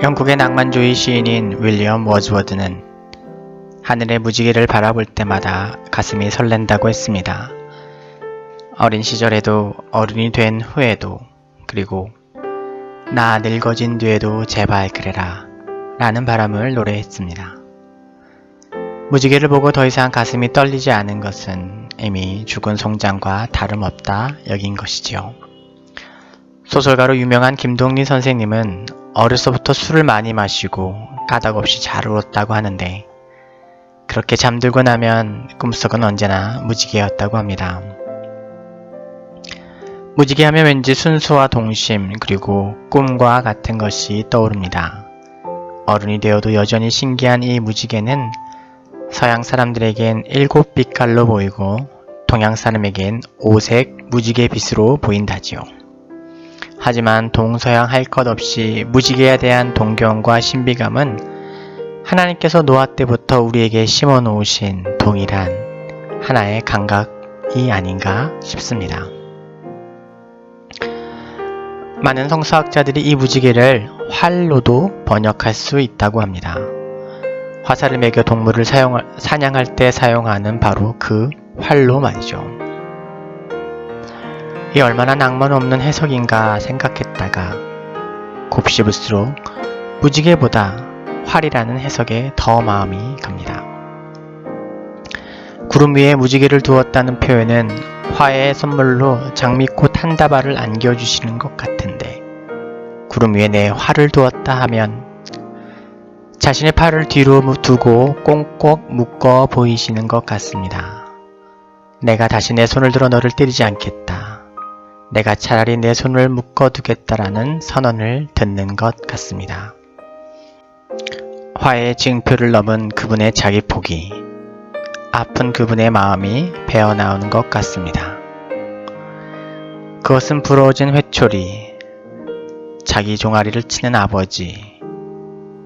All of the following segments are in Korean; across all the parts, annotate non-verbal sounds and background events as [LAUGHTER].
영국의 낭만주의 시인인 윌리엄 워즈워드는 하늘의 무지개를 바라볼 때마다 가슴이 설렌다고 했습니다. 어린 시절에도 어른이 된 후에도 그리고 나 늙어진 뒤에도 제발 그래라 라는 바람을 노래했습니다. 무지개를 보고 더 이상 가슴이 떨리지 않은 것은 이미 죽은 송장과 다름없다 여긴 것이지요. 소설가로 유명한 김동리 선생님은 어려서부터 술을 많이 마시고 까닭없이 잘 울었다고 하는데 그렇게 잠들고 나면 꿈속은 언제나 무지개였다고 합니다. 무지개 하면 왠지 순수와 동심 그리고 꿈과 같은 것이 떠오릅니다. 어른이 되어도 여전히 신기한 이 무지개는 서양 사람들에겐 일곱 빛깔로 보이고 동양 사람에겐 오색 무지개 빛으로 보인다지요. 하지만 동서양 할 것 없이 무지개에 대한 동경과 신비감은 하나님께서 노아 때부터 우리에게 심어 놓으신 동일한 하나의 감각이 아닌가 싶습니다. 많은 성서학자들이 이 무지개를 활로도 번역할 수 있다고 합니다. 화살을 매겨 동물을 사용, 사냥할 때 사용하는 바로 그 활로 말이죠. 이 얼마나 낭만 없는 해석인가 생각했다가 곱씹을수록 무지개보다 활이라는 해석에 더 마음이 갑니다. 구름 위에 무지개를 두었다는 표현은 화의 선물로 장미꽃 한 다발을 안겨주시는 것 같은데 구름 위에 내 활을 두었다 하면 자신의 팔을 뒤로 두고 꽁꽁 묶어 보이시는 것 같습니다. 내가 다시 내 손을 들어 너를 때리지 않겠다. 내가 차라리 내 손을 묶어두겠다라는 선언을 듣는 것 같습니다. 화의 징표를 넘은 그분의 자기 포기, 아픈 그분의 마음이 배어나오는 것 같습니다. 그것은 부러워진 회초리, 자기 종아리를 치는 아버지,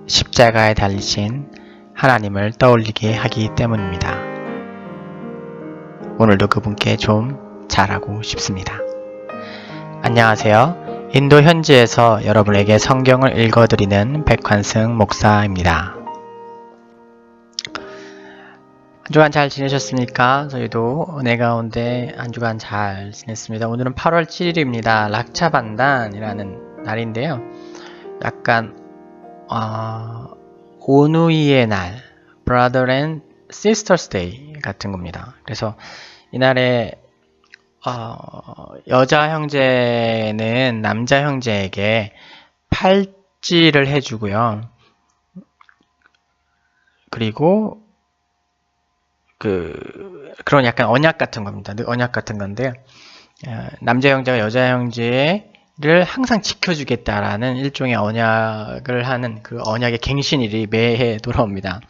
십자가에 달리신 하나님을 떠올리게 하기 때문입니다. 오늘도 그분께 좀 잘하고 싶습니다. 안녕하세요. 인도 현지에서 여러분에게 성경을 읽어드리는 백환승 목사입니다. 한 주간 잘 지내셨습니까? 저희도 은혜 가운데 한 주간 잘 지냈습니다. 오늘은 8월 7일입니다. 락차반단이라는 날인데요. 약간 어, 오누이의 날, Brother and Sisters Day 같은 겁니다. 그래서 이날에 어, 여자 형제는 남자 형제에게 팔찌를 해주고요. 그리고 그 그런 약간 언약 같은 겁니다. 언약 같은 건데 어, 남자 형제가 여자 형제를 항상 지켜주겠다라는 일종의 언약을 하는 그 언약의 갱신일이 매해 돌아옵니다.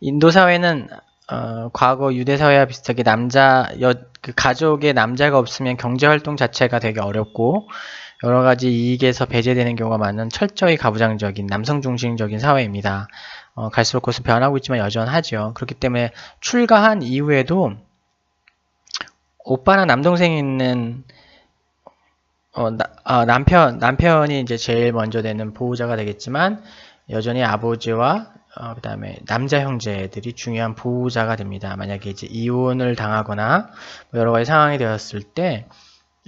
인도 사회는 어, 과거 유대 사회와 비슷하게 남자 여, 그 가족의 남자가 없으면 경제 활동 자체가 되게 어렵고 여러 가지 이익에서 배제되는 경우가 많은 철저히 가부장적인 남성 중심적인 사회입니다. 어, 갈수록 그것은 변하고 있지만 여전하죠. 그렇기 때문에 출가한 이후에도 오빠나 남동생이 있는 어, 나, 어, 남편 남편이 이제 제일 먼저 되는 보호자가 되겠지만 여전히 아버지와 어, 그 다음에 남자 형제들이 중요한 보호자가 됩니다. 만약에 이제 이혼을 당하거나 뭐 여러 가지 상황이 되었을 때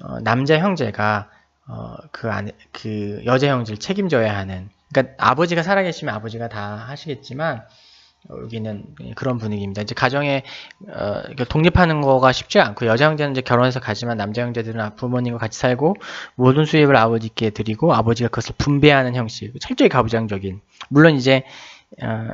어, 남자 형제가 어, 그 안에 그 여자 형제를 책임져야 하는 그러니까 아버지가 살아계시면 아버지가 다 하시겠지만 여기는 그런 분위기입니다. 이제 가정에 어, 독립하는 거가 쉽지 않고 여자 형제는 이제 결혼해서 가지만 남자 형제들은 부모님과 같이 살고 모든 수입을 아버지께 드리고 아버지가 그것을 분배하는 형식, 철저히 가부장적인. 물론 이제 어,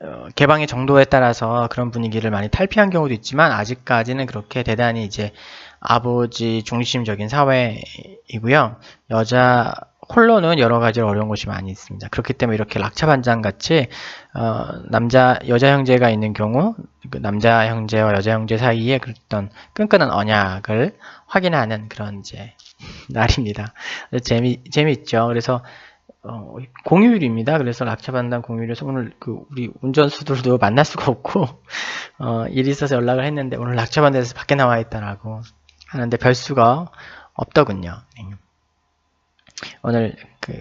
어, 개방의 정도에 따라서 그런 분위기를 많이 탈피한 경우도 있지만 아직까지는 그렇게 대단히 이제 아버지 중심적인 사회이고요. 여자 홀로는 여러 가지 어려운 곳이 많이 있습니다. 그렇기 때문에 이렇게 락차반장 같이 어, 남자 여자 형제가 있는 경우 그 남자 형제와 여자 형제 사이에 그랬던 끈끈한 언약을 확인하는 그런 이제 날입니다. 재미 재미있죠. 그래서 어, 공휴일입니다. 그래서 락차 반단 공휴일에서 오늘 그 우리 운전수들도 만날 수가 없고 [LAUGHS] 어, 일이 있어서 연락을 했는데 오늘 락차 반단에서 밖에 나와 있다라고 하는데 별 수가 없더군요. 네. 오늘 그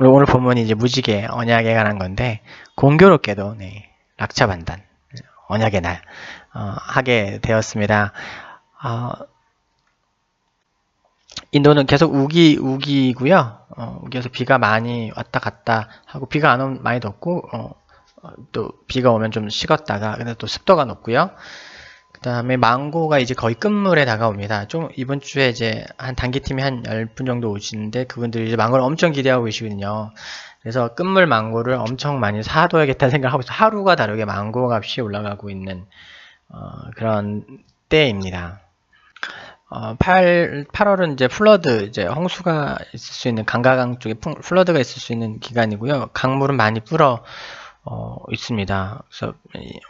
오늘 본문이 이제 무지개 언약에 관한 건데 공교롭게도 네, 락차 반단 언약의 날 어, 하게 되었습니다. 어, 인도는 계속 우기 우기고요. 어, 우기에서 비가 많이 왔다 갔다 하고 비가 안 오면 많이 덥고 어, 어, 또 비가 오면 좀 식었다가 근데 또 습도가 높고요. 그 다음에 망고가 이제 거의 끝물에 다가옵니다. 좀 이번 주에 이제 한 단기팀이 한 10분 정도 오시는데 그분들이 이제 망고를 엄청 기대하고 계시거든요. 그래서 끝물 망고를 엄청 많이 사둬야겠다는 생각을 하고 있어요. 하루가 다르게 망고 값이 올라가고 있는 어, 그런 때입니다. 어, 8, 8월은 이제 플러드, 이제 홍수가 있을 수 있는 강가강 쪽에 플러드가 있을 수 있는 기간이고요. 강물은 많이 불어 어, 있습니다. 그래서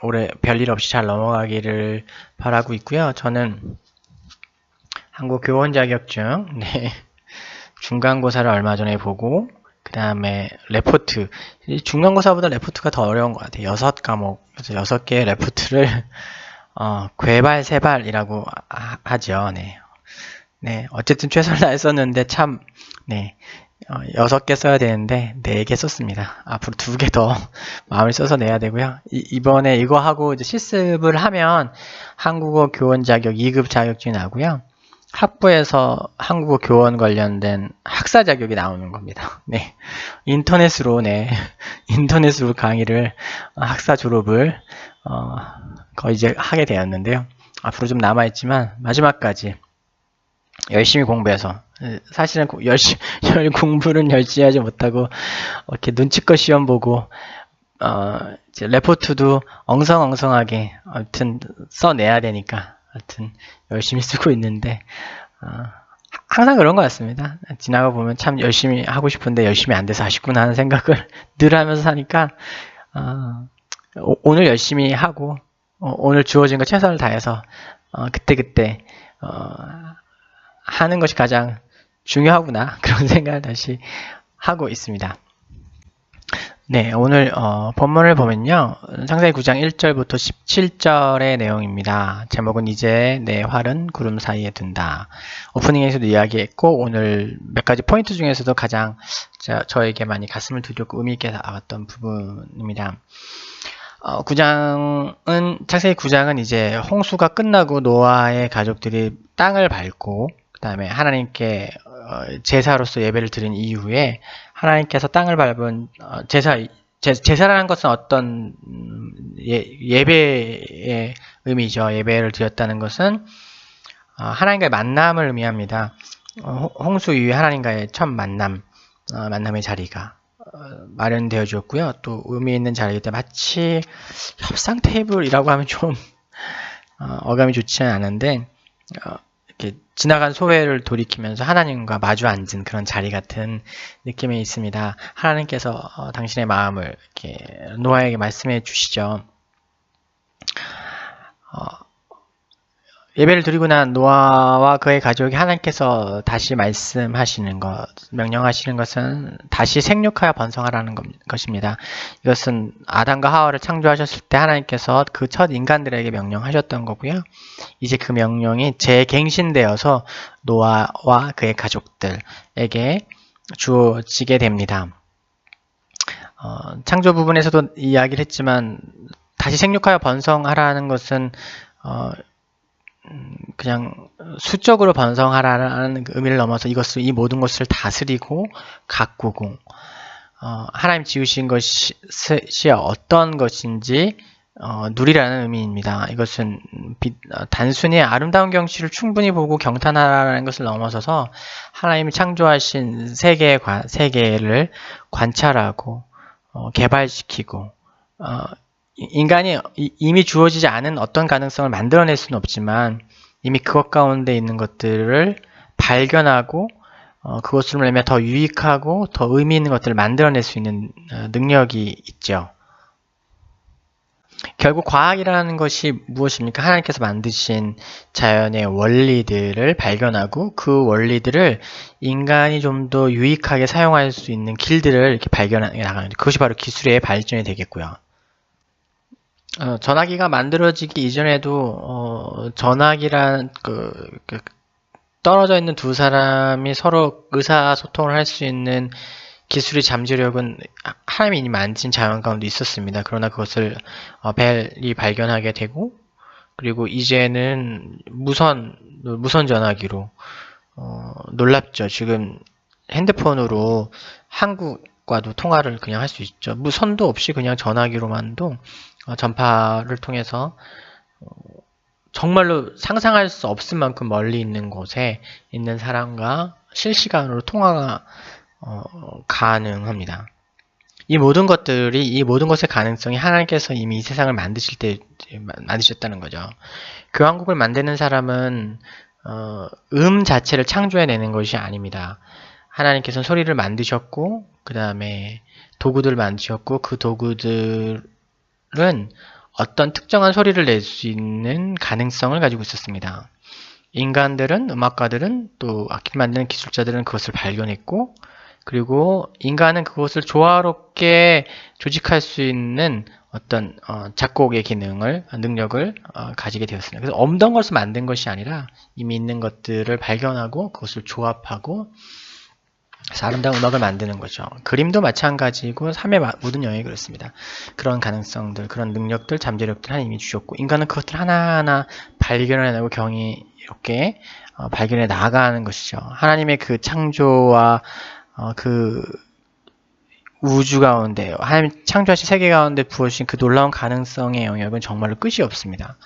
올해 별일 없이 잘 넘어가기를 바라고 있고요. 저는 한국 교원 자격증, [LAUGHS] 네. 중간고사를 얼마 전에 보고, 그 다음에 레포트. 중간고사보다 레포트가 더 어려운 것 같아요. 여섯 과목, 여섯 개의 레포트를 [LAUGHS] 어, 괴발 세발이라고 하죠. 네. 네. 어쨌든 최선을 다했었는데 참, 네. 어, 6개 써야 되는데 4개 썼습니다. 앞으로 2개 더 [LAUGHS] 마음을 써서 내야 되고요. 이, 번에 이거 하고 이제 실습을 하면 한국어 교원 자격 2급 자격증이 나고요. 학부에서 한국어 교원 관련된 학사 자격이 나오는 겁니다. [LAUGHS] 네. 인터넷으로, 네. [LAUGHS] 인터넷으로 강의를, 학사 졸업을, 어, 거의 이제 하게 되었는데요. 앞으로 좀 남아있지만 마지막까지 열심히 공부해서 사실은 열심히 [LAUGHS] 공부는 열심히 하지 못하고 이렇게 눈치껏 시험 보고 어, 레포트도 엉성엉성하게 아무튼 써내야 되니까 하여튼 열심히 쓰고 있는데 어, 항상 그런 것 같습니다. 지나가 보면 참 열심히 하고 싶은데 열심히 안 돼서 아쉽구나 하는 생각을 [LAUGHS] 늘 하면서 사니까 어, 오늘 열심히 하고 어, 오늘 주어진 거 최선을 다해서 어, 그때 그때 어, 하는 것이 가장 중요하구나 [LAUGHS] 그런 생각을 다시 하고 있습니다. 네, 오늘 어, 본문을 보면요. 창세기 9장 1절부터 17절의 내용입니다. 제목은 이제 내 활은 구름 사이에 둔다. 오프닝에서도 이야기했고 오늘 몇 가지 포인트 중에서도 가장 저, 저에게 많이 가슴을 두렵고 의미 있게 다가왔던 부분입니다. 어, 9장은 창세기 9장은 이제 홍수가 끝나고 노아의 가족들이 땅을 밟고 그 다음에 하나님께 어, 제사로서 예배를 드린 이후에 하나님께서 땅을 밟은 어, 제사 제, 제사라는 것은 어떤 음, 예, 배의 의미죠. 예배를 드렸다는 것은 어, 하나님과의 만남을 의미합니다. 어, 홍수 이후에 하나님과의 첫 만남, 어, 만남의 자리가 마련되어 주었고요. 또 의미 있는 자리이기 때문에 마치 협상 테이블이라고 하면 좀 어, 감이 좋지는 않은데 어, 이렇게 지나간 소회를 돌이키면서 하나님과 마주 앉은 그런 자리 같은 느낌이 있습니다. 하나님께서 어, 당신의 마음을 이렇게 노아에게 말씀해 주시죠. 어, 예배를 드리고 난 노아와 그의 가족이 하나님께서 다시 말씀하시는 것, 명령하시는 것은 다시 생육하여 번성하라는 것입니다. 이것은 아담과 하와를 창조하셨을 때 하나님께서 그 첫 인간들에게 명령하셨던 거고요. 이제 그 명령이 재갱신되어서 노아와 그의 가족들에게 주어지게 됩니다. 어, 창조 부분에서도 이야기를 했지만 다시 생육하여 번성하라는 것은 어, 음, 그냥 수적으로 번성하라는 그 의미를 넘어서 이것을 이 모든 것을 다스리고 가꾸고 어, 하나님 지으신 것이 어떤 것인지 어, 누리라는 의미입니다. 이것은 비, 어, 단순히 아름다운 경치를 충분히 보고 경탄하라는 것을 넘어서서 하나님이 창조하신 세계 세계를 관찰하고 어, 개발시키고 어, 인간이 이미 주어지지 않은 어떤 가능성을 만들어낼 수는 없지만 이미 그것 가운데 있는 것들을 발견하고 어, 그것을 통해 더 유익하고 더 의미 있는 것들을 만들어낼 수 있는 어, 능력이 있죠. 결국 과학이라는 것이 무엇입니까? 하나님께서 만드신 자연의 원리들을 발견하고 그 원리들을 인간이 좀 더 유익하게 사용할 수 있는 길들을 이렇게 발견해 나가는 그것이 바로 기술의 발전이 되겠고요. 어, 전화기가 만들어지기 이전에도 어, 전화기란 그, 그, 떨어져 있는 두 사람이 서로 의사소통을 할 수 있는 기술의 잠재력은 하나님이 만진 자연 가운데 있었습니다. 그러나 그것을 어, 벨이 발견하게 되고 그리고 이제는 무선 무선 전화기로 어, 놀랍죠. 지금 핸드폰으로 한국과도 통화를 그냥 할 수 있죠. 무선도 없이 그냥 전화기로만도 어, 전파를 통해서 어, 정말로 상상할 수 없을 만큼 멀리 있는 곳에 있는 사람과 실시간으로 통화가 어, 가능합니다. 이 모든 것들이 이 모든 것의 가능성이 하나님께서 이미 이 세상을 만드실 때 만드셨다는 거죠. 교황국을 만드는 사람은 어, 음 자체를 창조해내는 것이 아닙니다. 하나님께서는 소리를 만드셨고 그 다음에 도구들을 만드셨고 그 도구들 은 어떤 특정한 소리를 낼 수 있는 가능성을 가지고 있었습니다. 인간들은 음악가들은 또 악기를 만드는 기술자들은 그것을 발견했고 그리고 인간은 그것을 조화롭게 조직할 수 있는 어떤 어, 작곡의 기능을 능력을 어, 가지게 되었습니다. 그래서 없던 것을 만든 것이 아니라 이미 있는 것들을 발견하고 그것을 조합하고 아름다운 음악을 만드는 거죠. 그림도 마찬가지고 삶의 모든 영역이 그렇습니다. 그런 가능성들, 그런 능력들, 잠재력들 하나님이 주셨고 인간은 그것들 하나하나 발견해내고 경이롭게 어, 발견해 나가는 것이죠. 하나님의 그 창조와 어, 그 우주 가운데 하나님 창조하신 세계 가운데 부어주신 그 놀라운 가능성의 영역은 정말로 끝이 없습니다.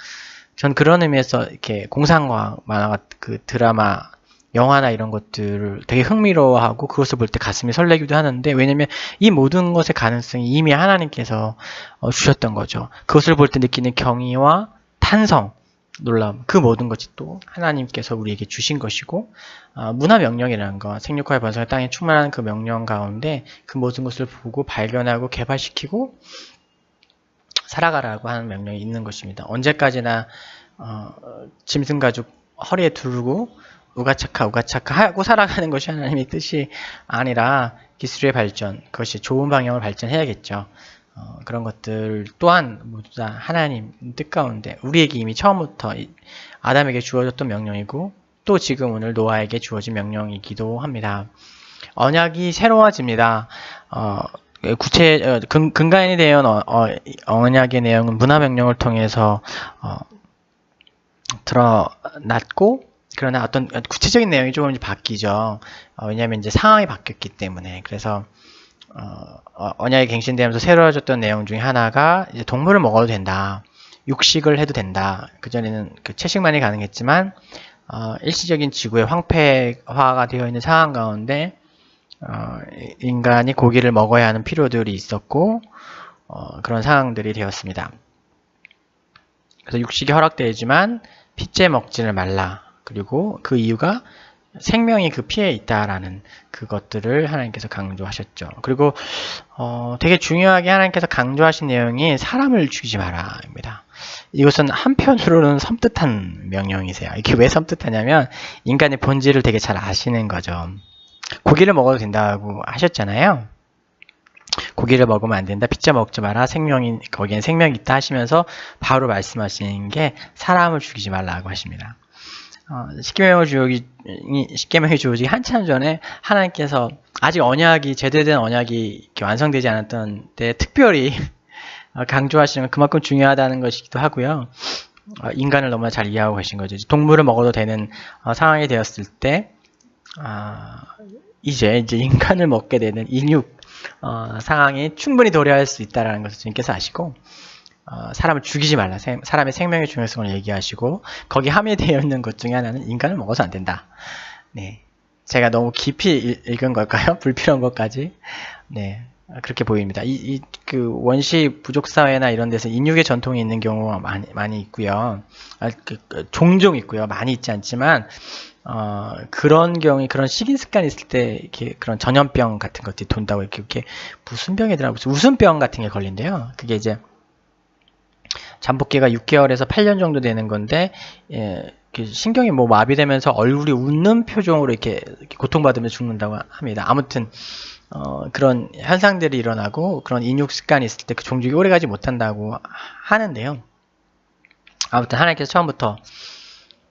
전 그런 의미에서 이렇게 공상과학 만화 그 드라마 영화나 이런 것들을 되게 흥미로워하고 그것을 볼 때 가슴이 설레기도 하는데 왜냐면 이 모든 것의 가능성이 이미 하나님께서 어, 주셨던 거죠. 그것을 볼 때 느끼는 경의와 탄성, 놀람 그 모든 것이 또 하나님께서 우리에게 주신 것이고 어, 문화 명령이라는 것 생육화의 번성의 땅에 충만한 그 명령 가운데 그 모든 것을 보고 발견하고 개발시키고 살아가라고 하는 명령이 있는 것입니다. 언제까지나 어, 짐승 가죽 허리에 두르고 우가차카 우가차카 하고 살아가는 것이 하나님의 뜻이 아니라 기술의 발전 그것이 좋은 방향으로 발전해야겠죠. 어, 그런 것들 또한 모두 다 하나님 뜻 가운데 우리에게 이미 처음부터 아담에게 주어졌던 명령이고 또 지금 오늘 노아에게 주어진 명령이기도 합니다. 언약이 새로워집니다. 어, 구체 어, 근, 근간이 되어 어, 어, 언약의 내용은 문화 명령을 통해서 어, 드러났고 그러나 어떤 구체적인 내용이 조금 바뀌죠. 어, 왜냐하면 이제 상황이 바뀌었기 때문에 그래서 어, 어, 언약이 갱신되면서 새로워졌던 내용 중에 하나가 이제 동물을 먹어도 된다. 육식을 해도 된다. 그전에는 그 채식만이 가능했지만 어, 일시적인 지구의 황폐화가 되어 있는 상황 가운데 어, 인간이 고기를 먹어야 하는 필요들이 있었고 어, 그런 상황들이 되었습니다. 그래서 육식이 허락되지만 피째 먹지를 말라. 그리고 그 이유가 생명이 그 피해에 있다라는 그것들을 하나님께서 강조하셨죠. 그리고 어, 되게 중요하게 하나님께서 강조하신 내용이 사람을 죽이지 마라입니다. 이것은 한편으로는 섬뜩한 명령이세요. 이게 왜 섬뜩하냐면 인간의 본질을 되게 잘 아시는 거죠. 고기를 먹어도 된다고 하셨잖아요. 고기를 먹으면 안 된다. 피자 먹지 마라. 생명이 거기엔 생명이 있다 하시면서 바로 말씀하시는 게 사람을 죽이지 말라고 하십니다. 어, 십계명의 주역이 십계명의 주어지 한참 전에 하나님께서 아직 언약이 제대된 언약이 완성되지 않았던 때 특별히 [LAUGHS] 어, 강조하시는 건 그만큼 중요하다는 것이기도 하고요. 어, 인간을 너무나 잘 이해하고 계신 거죠. 동물을 먹어도 되는 어, 상황이 되었을 때 아, 이제 이제 인간을 먹게 되는 인육 어, 상황이 충분히 도래할 수 있다는 것을 주님께서 아시고 어, 사람을 죽이지 말라. 사람의 생명의 중요성을 얘기하시고 거기 함유되어 있는 것 중에 하나는 인간을 먹어서 안 된다. 네, 제가 너무 깊이 읽 은 걸까요? [LAUGHS] 불필요한 것까지. 네, 그렇게 보입니다. 이, 이, 그, 원시 부족 사회나 이런 데서 인육의 전통이 있는 경우가 많이, 많이 있고요. 아, 그, 그, 종종 있고요. 많이 있지 않지만, 어, 그런 경우에, 그런 식인 습관이 있을 때, 이렇게 그런 전염병 같은 것들이 돈다고 이렇게, 이렇게 무슨 병이더라, 무슨 웃음병 같은 게 걸린대요. 그게 이제, 잠복기가 6개월에서 8년 정도 되는 건데 예, 신경이 뭐 마비되면서 얼굴이 웃는 표정으로 이렇게, 고통받으면서 죽는다고 합니다. 아무튼 어, 그런 현상들이 일어나고 그런 인육 습관이 있을 때 그 종족이 오래가지 못한다고 하는데요. 아무튼 하나님께서 처음부터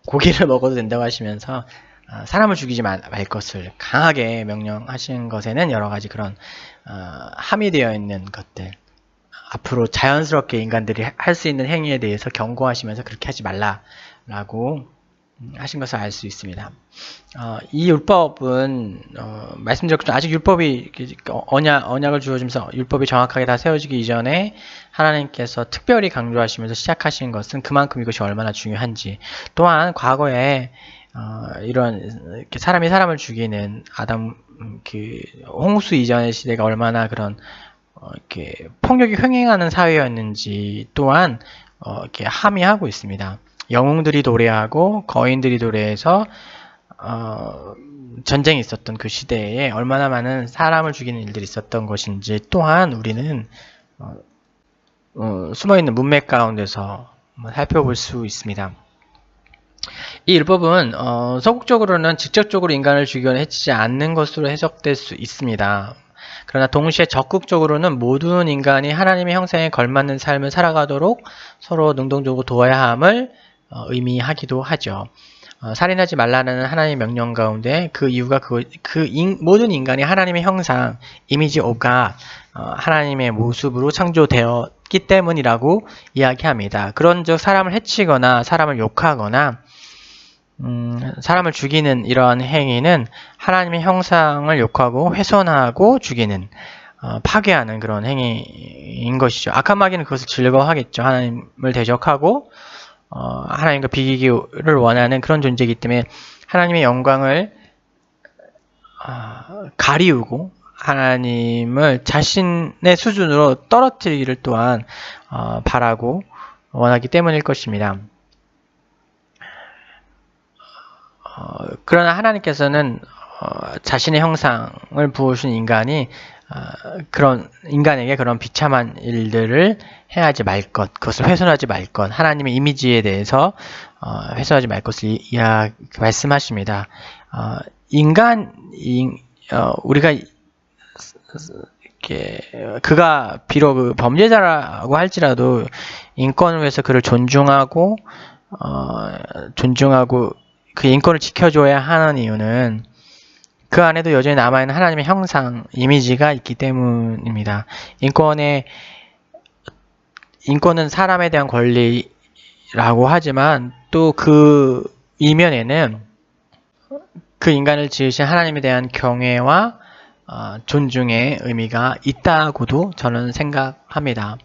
고기를 [LAUGHS] 먹어도 된다고 하시면서 어, 사람을 죽이지 말, 말 것을 강하게 명령하신 것에는 여러 가지 그런 어, 함이 되어 있는 것들 앞으로 자연스럽게 인간들이 할 수 있는 행위에 대해서 경고하시면서 그렇게 하지 말라라고 음, 하신 것을 알 수 있습니다. 어, 이 율법은 어, 말씀드렸죠. 아직 율법이 언약, 언약을 주어지면서 율법이 정확하게 다 세워지기 이전에 하나님께서 특별히 강조하시면서 시작하신 것은 그만큼 이것이 얼마나 중요한지 또한 과거에 어, 이런 사람이 사람을 죽이는 아담 음, 그 홍수 이전의 시대가 얼마나 그런 어, 이렇게 폭력이 횡행하는 사회였는지 또한 어, 이렇게 함의하고 있습니다. 영웅들이 노래하고 거인들이 노래해서 어, 전쟁이 있었던 그 시대에 얼마나 많은 사람을 죽이는 일들이 있었던 것인지 또한 우리는 어, 어, 숨어있는 문맥 가운데서 살펴볼 수 있습니다. 이 율법은 어, 서국적으로는 직접적으로 인간을 죽이거나 해치지 않는 것으로 해석될 수 있습니다. 그러나 동시에 적극적으로는 모든 인간이 하나님의 형상에 걸맞는 삶을 살아가도록 서로 능동적으로 도와야 함을 어, 의미하기도 하죠. 어, 살인하지 말라는 하나님의 명령 가운데 그 이유가 그, 그 인, 모든 인간이 하나님의 형상, 이미지 오가 어, 하나님의 모습으로 창조되었기 때문이라고 이야기합니다. 그런 즉 사람을 해치거나 사람을 욕하거나 음, 사람을 죽이는 이러한 행위는 하나님의 형상을 욕하고 훼손하고 죽이는 어, 파괴하는 그런 행위인 것이죠. 악한 마귀는 그것을 즐거워하겠죠. 하나님을 대적하고 어, 하나님과 비기기를 원하는 그런 존재이기 때문에 하나님의 영광을 어, 가리우고 하나님을 자신의 수준으로 떨어뜨리기를 또한 어, 바라고 원하기 때문일 것입니다. 어, 그러나 하나님께서는 어, 자신의 형상을 부으신 인간이 어, 그런 인간에게 그런 비참한 일들을 행하지 말 것, 그것을 훼손하지 말 것, 하나님의 이미지에 대해서 어, 훼손하지 말 것을 이야 말씀하십니다. 어, 인간, 인, 어, 우리가 이렇게 그가 비록 그 범죄자라고 할지라도 인권을 위해서 그를 존중하고 어, 존중하고 그 인권을 지켜줘야 하는 이유는 그 안에도 여전히 남아있는 하나님의 형상, 이미지가 있기 때문입니다. 인권의, 인권은 사람에 대한 권리라고 하지만 또 그 이면에는 그 인간을 지으신 하나님에 대한 경외와 어, 존중의 의미가 있다고도 저는 생각합니다.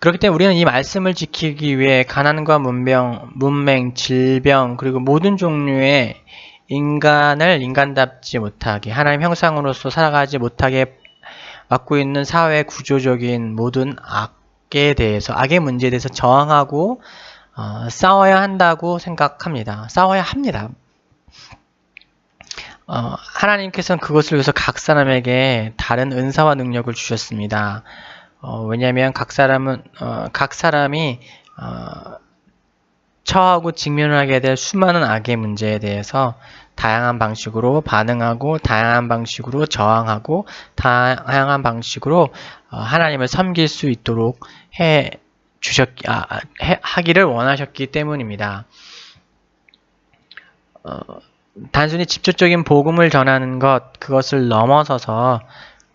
그렇기 때문에 우리는 이 말씀을 지키기 위해 가난과 문병, 문맹, 질병, 그리고 모든 종류의 인간을 인간답지 못하게 하나님 형상으로서 살아가지 못하게 맡고 있는 사회 구조적인 모든 악에 대해서 악의 문제에 대해서 저항하고 어, 싸워야 한다고 생각합니다. 싸워야 합니다. 어, 하나님께서는 그것을 위해서 각 사람에게 다른 은사와 능력을 주셨습니다. 어, 왜냐하면 각 사람은 어, 각 사람이 어, 처하고 직면하게 될 수많은 악의 문제에 대해서 다양한 방식으로 반응하고 다양한 방식으로 저항하고 다양한 방식으로 어, 하나님을 섬길 수 있도록 해 주셨 아, 해, 하기를 원하셨기 때문입니다. 어, 단순히 직접적인 복음을 전하는 것 그것을 넘어서서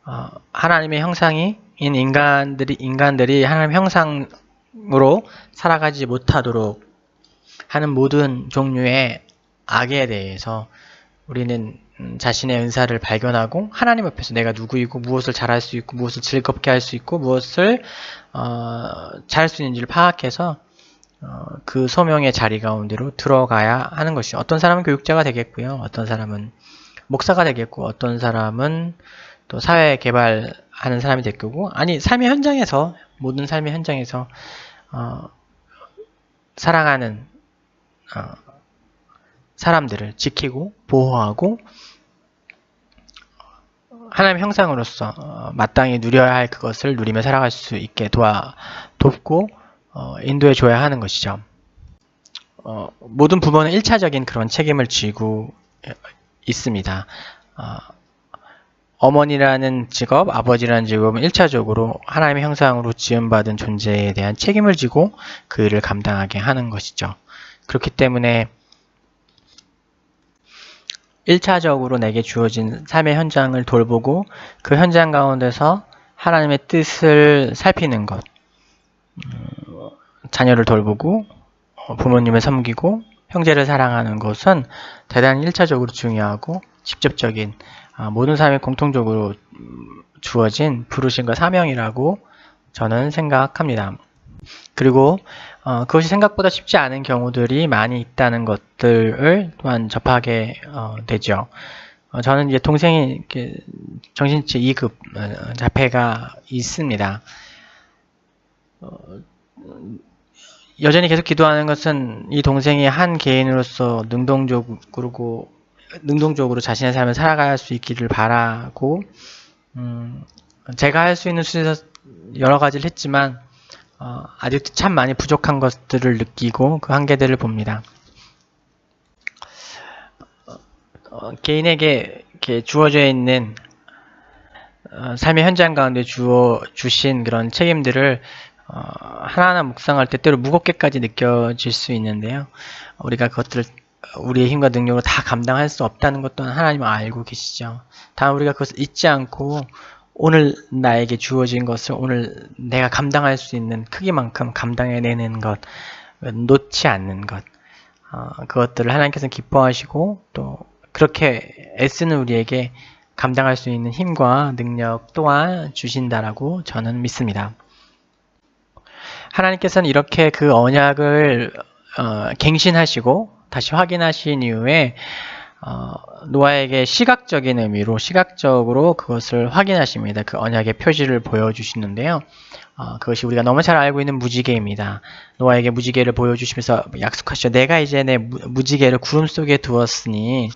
어, 하나님의 형상인 인간들이 인간들이 하나님 형상으로 살아가지 못하도록 하는 모든 종류의 악에 대해서 우리는 음, 자신의 은사를 발견하고 하나님 앞에서 내가 누구이고 무엇을 잘할 수 있고 무엇을 즐겁게 할 수 있고 무엇을 어, 잘할 수 있는지를 파악해서 어, 그 소명의 자리 가운데로 들어가야 하는 것이죠. 어떤 사람은 교육자가 되겠고요. 어떤 사람은 목사가 되겠고 어떤 사람은 또 사회 개발하는 사람이 될 거고 아니 삶의 현장에서 모든 삶의 현장에서 어, 사랑하는 어, 사람들을 지키고 보호하고 하나님 형상으로서 어, 마땅히 누려야 할 그것을 누리며 살아갈 수 있게 도와 돕고 어, 인도해 줘야 하는 것이죠. 어, 모든 부모는 1차적인 그런 책임을 지고 있습니다. 어, 어머니라는 직업, 아버지라는 직업은 1차적으로 하나님의 형상으로 지음받은 존재에 대한 책임을 지고 그 일을 감당하게 하는 것이죠. 그렇기 때문에 1차적으로 내게 주어진 삶의 현장을 돌보고 그 현장 가운데서 하나님의 뜻을 살피는 것, 음, 자녀를 돌보고 어, 부모님을 섬기고 형제를 사랑하는 것은 대단히 1차적으로 중요하고 직접적인 아, 모든 삶에 공통적으로 음, 주어진 부르심과 사명이라고 저는 생각합니다. 그리고 어, 그것이 생각보다 쉽지 않은 경우들이 많이 있다는 것들을 또한 접하게 어, 되죠. 어, 저는 이제 동생이 정신치 2급 어, 자폐가 있습니다. 어, 여전히 계속 기도하는 것은 이 동생이 한 개인으로서 능동적으로 능동적으로 자신의 삶을 살아갈 수 있기를 바라고 음, 제가 할 수 있는 수에서 여러 가지를 했지만 어, 아직도 참 많이 부족한 것들을 느끼고 그 한계들을 봅니다. 어, 개인에게 주어져 있는 어, 삶의 현장 가운데 주어 주신 그런 책임들을 어, 하나하나 묵상할 때 때로 무겁게까지 느껴질 수 있는데요. 우리가 그것들을 우리의 힘과 능력으로 다 감당할 수 없다는 것도 하나님은 알고 계시죠. 다만 우리가 그것을 잊지 않고 오늘 나에게 주어진 것을 오늘 내가 감당할 수 있는 크기만큼 감당해내는 것, 놓지 않는 것, 어, 그것들을 하나님께서 기뻐하시고 또 그렇게 애쓰는 우리에게 감당할 수 있는 힘과 능력 또한 주신다라고 저는 믿습니다. 하나님께서는 이렇게 그 언약을 어, 갱신하시고 다시 확인하신 이후에 어, 노아에게 시각적인 의미로 시각적으로 그것을 확인하십니다. 그 언약의 표지를 보여주시는데요. 어, 그것이 우리가 너무 잘 알고 있는 무지개입니다. 노아에게 무지개를 보여주시면서 약속하시죠. 내가 이제 내 무지개를 구름 속에 두었으니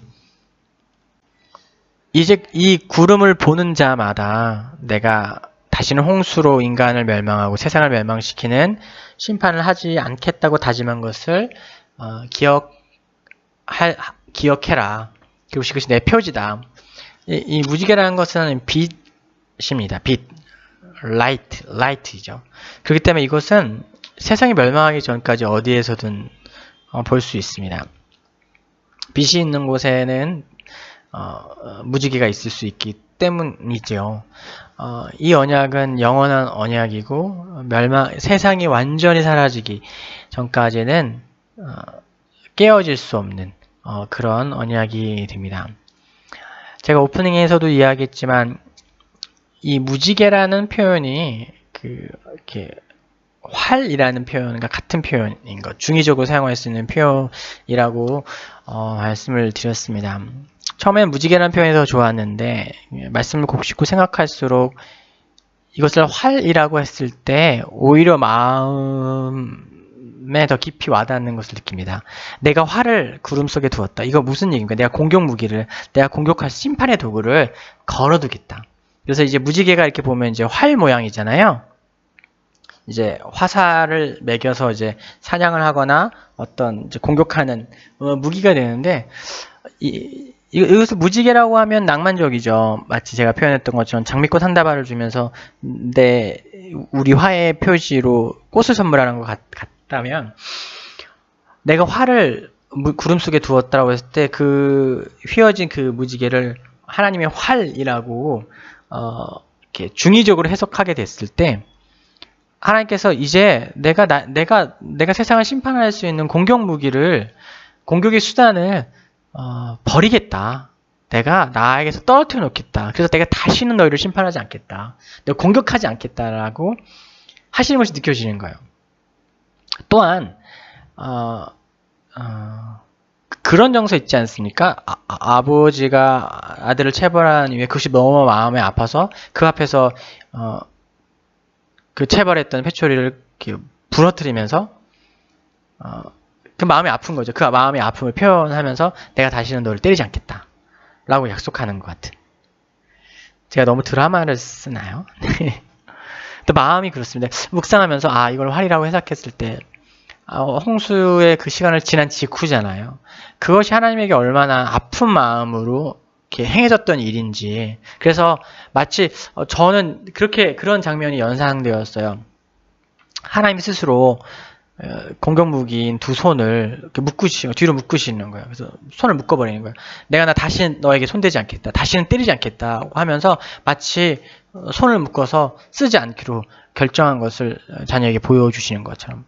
이제 이 구름을 보는 자마다 내가 다시는 홍수로 인간을 멸망하고 세상을 멸망시키는 심판을 하지 않겠다고 다짐한 것을 어, 기억 할, 기억해라. 그것이, 그것이 내 표지다. 이, 이 무지개라는 것은 빛입니다. 빛. 라이트, 라이트이죠. 그렇기 때문에 이것은 세상이 멸망하기 전까지 어디에서든 어, 볼 수 있습니다. 빛이 있는 곳에는 어, 무지개가 있을 수 있기 때문이죠. 어, 이 언약은 영원한 언약이고 멸망 세상이 완전히 사라지기 전까지는 어, 깨어질 수 없는 어, 그런 언약이 됩니다. 제가 오프닝에서도 이야기했지만 이 무지개라는 표현이 그 이렇게 활이라는 표현과 같은 표현인 것, 중의적으로 사용할 수 있는 표현이라고 어, 말씀을 드렸습니다. 처음엔 무지개라는 표현이 더 좋았는데 말씀을 곱씹고 생각할수록 이것을 활이라고 했을 때 오히려 마음 마음에 더 깊이 와닿는 것을 느낍니다. 내가 활을 구름 속에 두었다. 이거 무슨 얘기인가? 내가 공격 무기를, 내가 공격할 심판의 도구를 걸어두겠다. 그래서 이제 무지개가 이렇게 보면 이제 활 모양이잖아요. 이제 화살을 매겨서 이제 사냥을 하거나 어떤 이제 공격하는 어, 무기가 되는데 이, 이것을 무지개라고 하면 낭만적이죠. 마치 제가 표현했던 것처럼 장미꽃 한 다발을 주면서 내 우리 화의 표지로 꽃을 선물하는 것 같, 다면 내가 활을 구름 속에 두었다고 했을 때 그 휘어진 그 무지개를 하나님의 활이라고 어, 이렇게 중의적으로 해석하게 됐을 때 하나님께서 이제 내가 나, 내가 내가 세상을 심판할 수 있는 공격 무기를 공격의 수단을 어, 버리겠다. 내가 나에게서 떨어뜨려 놓겠다. 그래서 내가 다시는 너희를 심판하지 않겠다. 내가 공격하지 않겠다라고 하시는 것이 느껴지는 거예요. 또한 어, 어, 그런 정서 있지 않습니까? 아, 버지가 아들을 체벌한 이후에 그것이 너무 마음에 아파서 그 앞에서 어, 그 체벌했던 패초리를 부러뜨리면서 어, 그 마음이 아픈 거죠. 그 마음의 아픔을 표현하면서 내가 다시는 너를 때리지 않겠다. 라고 약속하는 것 같은. 제가 너무 드라마를 쓰나요? [LAUGHS] 또 마음이 그렇습니다. 묵상하면서 아 이걸 활이라고 해석했을 때 어, 홍수의 그 시간을 지난 직후잖아요. 그것이 하나님에게 얼마나 아픈 마음으로 이렇게 행해졌던 일인지. 그래서 마치 어, 저는 그렇게 그런 장면이 연상되었어요. 하나님 스스로 어, 공격 무기인 두 손을 묶으시고 뒤로 묶으시는 거예요. 그래서 손을 묶어버리는 거예요. 내가 나 다시 너에게 손대지 않겠다. 다시는 때리지 않겠다. 하면서 마치 어, 손을 묶어서 쓰지 않기로 결정한 것을 자녀에게 보여주시는 것처럼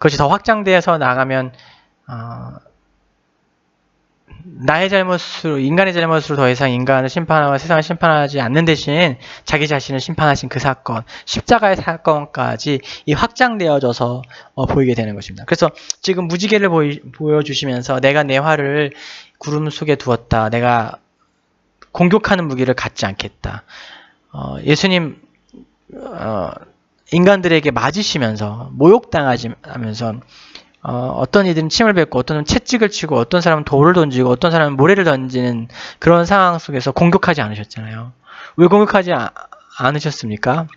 그것이 더 확장되어서 나가면 어, 나의 잘못으로 인간의 잘못으로 더 이상 인간을 심판하고 세상을 심판하지 않는 대신 자기 자신을 심판하신 그 사건 십자가의 사건까지 이 확장되어져서 어, 보이게 되는 것입니다. 그래서 지금 무지개를 보이, 보여주시면서 내가 내 화를 구름 속에 두었다. 내가 공격하는 무기를 갖지 않겠다. 어, 예수님 어, 인간들에게 맞으시면서 모욕당하지 하면서 어, 떤 이들은 침을 뱉고 어떤 은 채찍을 치고 어떤 사람은 돌을 던지고 어떤 사람은 모래를 던지는 그런 상황 속에서 공격하지 않으셨잖아요. 왜 공격하지 아, 않으셨습니까?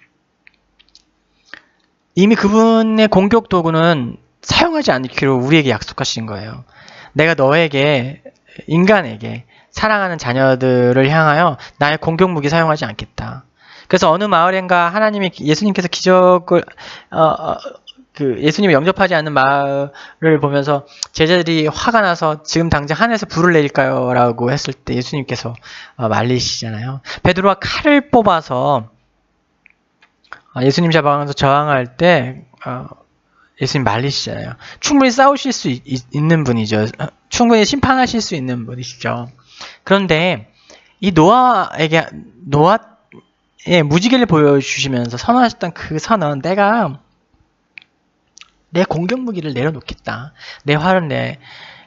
이미 그분의 공격 도구는 사용하지 않기로 우리에게 약속하신 거예요. 내가 너에게 인간에게 사랑하는 자녀들을 향하여 나의 공격 무기 사용하지 않겠다. 그래서 어느 마을인가 하나님이 예수님께서 기적을 어, 어, 그 예수님을 영접하지 않는 마을을 보면서 제자들이 화가 나서 지금 당장 하늘에서 불을 내릴까요? 라고 했을 때 예수님께서 어, 말리시잖아요. 베드로가 칼을 뽑아서 어, 예수님 잡아가면서 저항할 때 어, 예수님 말리시잖아요. 충분히 싸우실 수 있, 는 분이죠. 충분히 심판하실 수 있는 분이시죠. 그런데 이 노아에게 노아 의 무지개를 보여주시면서 선언하셨던 그 선언 내가 내 공격 무기를 내려놓겠다. 내 활은 내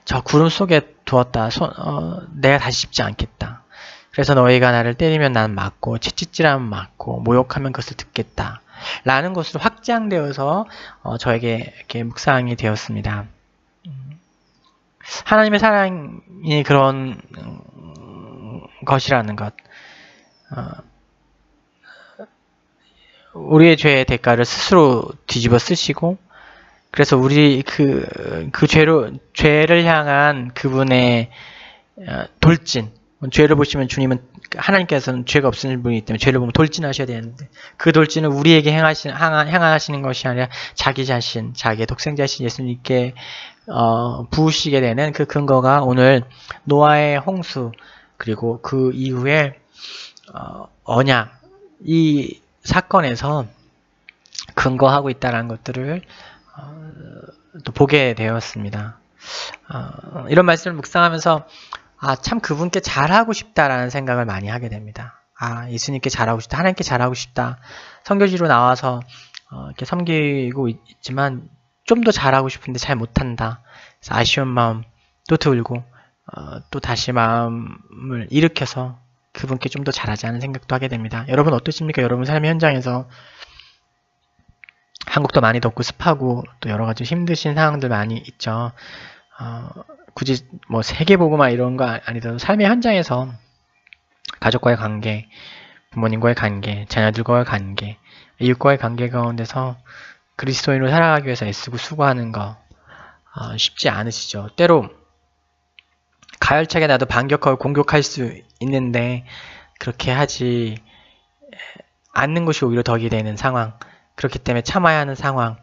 저 구름 속에 두었다. 손, 어, 내가 다시 짚지 않겠다. 그래서 너희가 나를 때리면 난 맞고 채찍질하면 맞고 모욕하면 그것을 듣겠다. 라는 것으로 확장되어서 어, 저에게 이렇게 묵상이 되었습니다. 하나님의 사랑이 그런 음, 것이라는 것. 어, 우리의 죄의 대가를 스스로 뒤집어 쓰시고 그래서 우리 그, 그 죄로, 죄를 향한 그분의 어, 돌진. 죄를 보시면 주님은, 하나님께서는 죄가 없으신 분이기 때문에 죄를 보면 돌진하셔야 되는데, 그 돌진은 우리에게 행하시는, 향하시는 것이 아니라 자기 자신, 자기의 독생자신 예수님께, 어, 부으시게 되는 그 근거가 오늘 노아의 홍수, 그리고 그 이후에, 어, 언약, 이 사건에서 근거하고 있다는 것들을 어, 또 보게 되었습니다. 어, 이런 말씀을 묵상하면서 아, 참 그분께 잘하고 싶다라는 생각을 많이 하게 됩니다. 아, 예수님께 잘하고 싶다. 하나님께 잘하고 싶다. 성교지로 나와서 어, 이렇게 섬기고 있 지만 좀 더 잘하고 싶은데 잘 못한다. 아쉬운 마음 또 들고 어, 또 다시 마음을 일으켜서 그분께 좀 더 잘하지 않은 생각도 하게 됩니다. 여러분 어떠십니까? 여러분 삶의 현장에서 한국도 많이 덥고 습하고 또 여러 가지 힘드신 상황들 많이 있죠. 어, 굳이 뭐 세계 보고만 이런 거 아니더라도 삶의 현장에서 가족과의 관계, 부모님과의 관계, 자녀들과의 관계, 이웃과의 관계 가운데서 그리스도인으로 살아가기 위해서 애쓰고 수고하는 거 어, 쉽지 않으시죠. 때로 가열차게 나도 반격하고 공격할 수 있는데 그렇게 하지 않는 것이 오히려 덕이 되는 상황. 그렇기 때문에 참아야 하는 상황.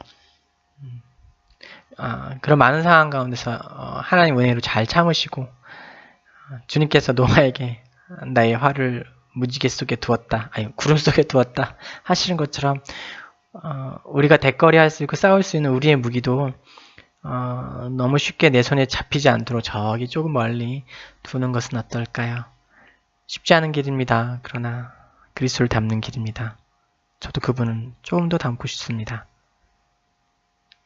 어, 그런 많은 상황 가운데서 어, 하나님 은혜로 잘 참으시고 어, 주님께서 노아에게 나의 화를 무지개 속에 두었다, 아니 구름 속에 두었다 하시는 것처럼 어, 우리가 대거리 할 수 있고 싸울 수 있는 우리의 무기도 어, 너무 쉽게 내 손에 잡히지 않도록 저기 조금 멀리 두는 것은 어떨까요? 쉽지 않은 길입니다. 그러나 그리스도를 닮는 길입니다. 저도 그분은 조금 더 닮고 싶습니다.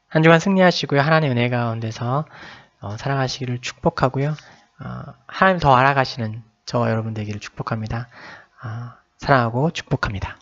한 주간 승리하시고요. 하나님의 은혜 가운데서 어, 살아가시기를 축복하고요. 어, 하나님 더 알아가시는 저와 여러분 되기를 축복합니다. 어, 사랑하고 축복합니다.